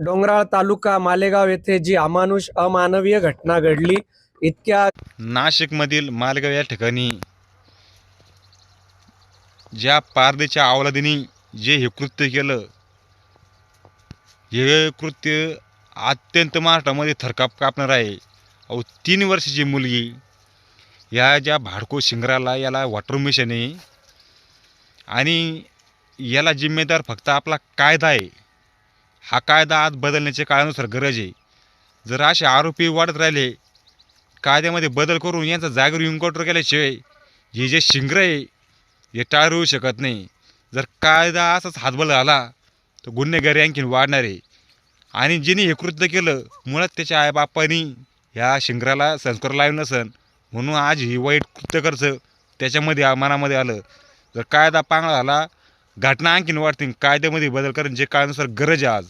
डोंगराळ तालुका मालेगाव येथे जी अमानुष अमानवीय घटना घडली इतक्या नाशिकमधील मालगाव या ठिकाणी ज्या पारदेच्या अवलादीने जे हे कृत्य केलं हे कृत्य अत्यंत महाराष्ट्रामध्ये थरकाप कापणार आहे. अहो तीन वर्षाची मुलगी या ज्या भाडको शिंगराला याला वॉटर मिशन आहे आणि याला जिम्मेदार फक्त आपला कायदा आहे. हा कायदा आज बदलण्याच्या काळानुसार गरज आहे. जर असे आरोपी वाढत राहिले कायद्यामध्ये बदल करून यांचा जागेवर इन्काउंटर केल्याशिवाय हे जे शिंगर आहे हे टाळू होऊ शकत नाही. जर कायदा असाच हातबल झाला तर गुन्हेगारी आणखीन वाढणार आहे. आणि जिने हे कृत्य केलं मुळात त्याच्या आईबापांनी ह्या शिंगराला संस्कार लावलं नसन म्हणून आज ही वाईट कृत्य करचं त्याच्यामध्ये मनामध्ये आलं. जर कायदा पांगळा झाला घटना आणखीन वाढतील कायद्यामध्ये बदल कारण जे काळानुसार गरज आहे आज.